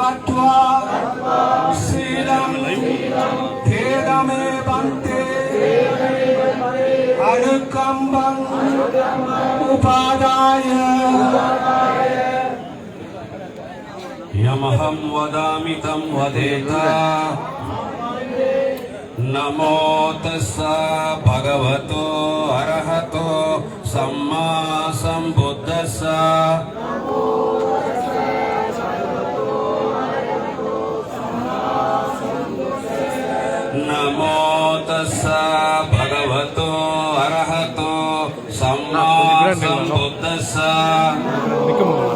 கத்வா சீலம் வேதமே பந்தே அனுக்கம்பம் உபாதாய यमहं वदामि तं वदेत नमो तस्स भगवतो अरहतो सम्मा सम्बुद्धस्स नमो तस्स भगवतो अरहतो सम्मा सम्बुद्धस्स நிற்க முடியல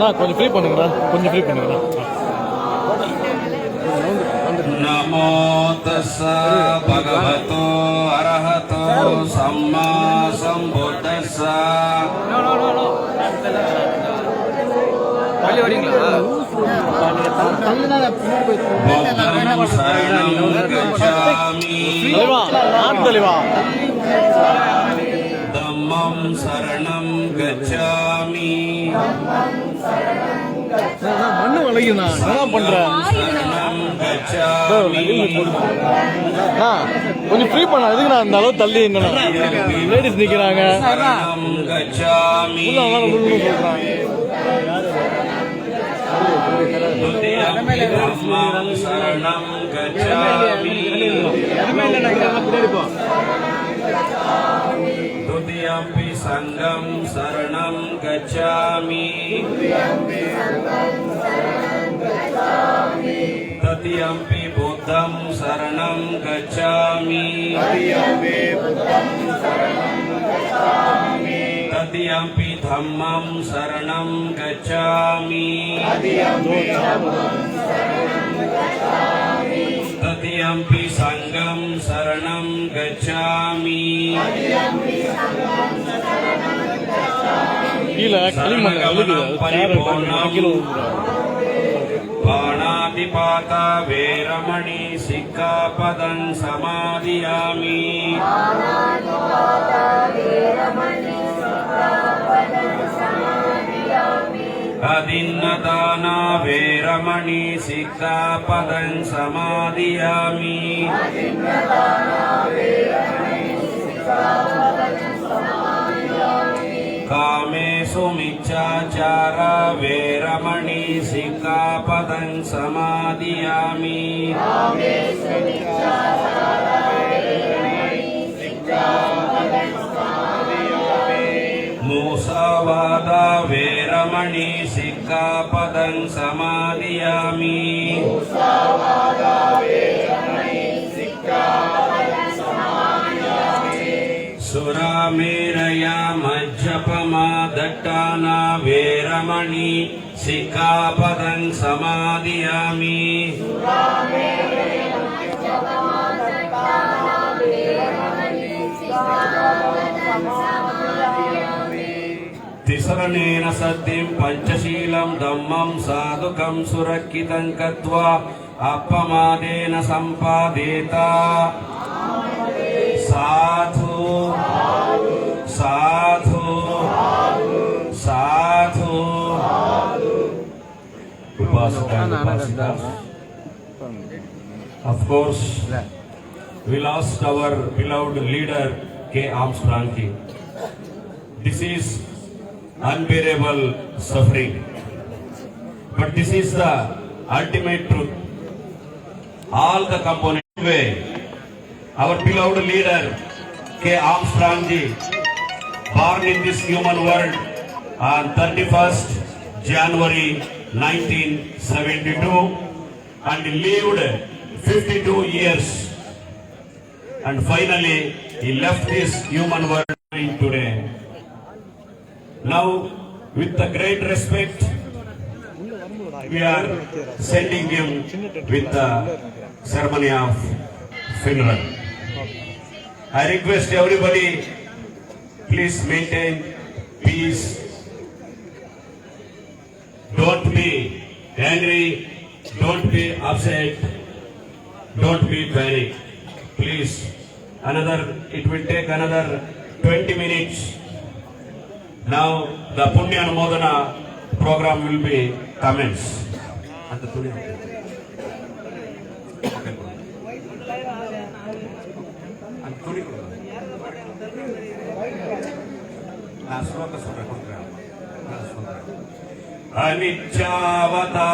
நான் கொஞ்சம் ஃப்ரீ பண்ணுங்கண்ணா கொஞ்சம் ஃப்ரீ பண்ணுங்கண்ணா नमो तस्स भगवतो अरहतो सम्मा सम्बुद्धस्स बुद्धं शरणं गच्छामि தலைவா நான் தலைவா धम्मं शरणं गच्छामि நான் மண்ணு வளையுண்ணா என்ன பண்றேன் शरणं गच्छामि அண்ணா கொஞ்சம் ஃப்ரீ பண்ண. எதுக்கு நான் அந்த அளவு தள்ளி என்ன லேடிஸ் நிற்கிறாங்க துதியம்பி சங்கம் சரணம் கச்சாமி துதியம்பி சங்கம் சரணம் கச்சாமி Adi ampi saranam kacami Adi ampi saranam kacami Adi ampi saranam kacami Adi ampi saranam kacami Adi ampi sanggam saranam kacami Adi ampi saranam kacami Kilo, kalimatnya berapa kilo? पाणातिपाता वेरमणि सिक्खापदं समादियामि अदिन्नदाना वेरमणि सिक्खापदं समादियामि कामेषु मिच्छाचार वेरमणि सिक्खापदं समादियामि। मूसावाद वेरमणि सिक्खापदं समादियामि सुरामेरया मज्जपमा दट्टाना वेरमणि सिक्खापदं समादियामि तिसरणेन सद्यं पञ्चशीलं धम्मं साधुकं सुरक्षितं कत्वा अपमादेन सम्पादेत साधु साधु Of course, we lost our beloved leader K. Armstrong. This is unbearable suffering. But this is the ultimate truth. All the components way. Our beloved leader K. Armstrong born in this human world on 31st January 1972 and lived 52 years and finally he left this human world today. Now, with the great respect, we are sending him with the ceremony of funeral. I request everybody, please maintain peace. Don't be angry, don't be upset, don't be panic. Please, another, it will take another 20 minutes. Now the Punya Anumodana program will be commenced. அந்த துணி அந்த துணி கொடுங்க. நான் ஸ்லோகம் சொல்றேன் अनिच्छावता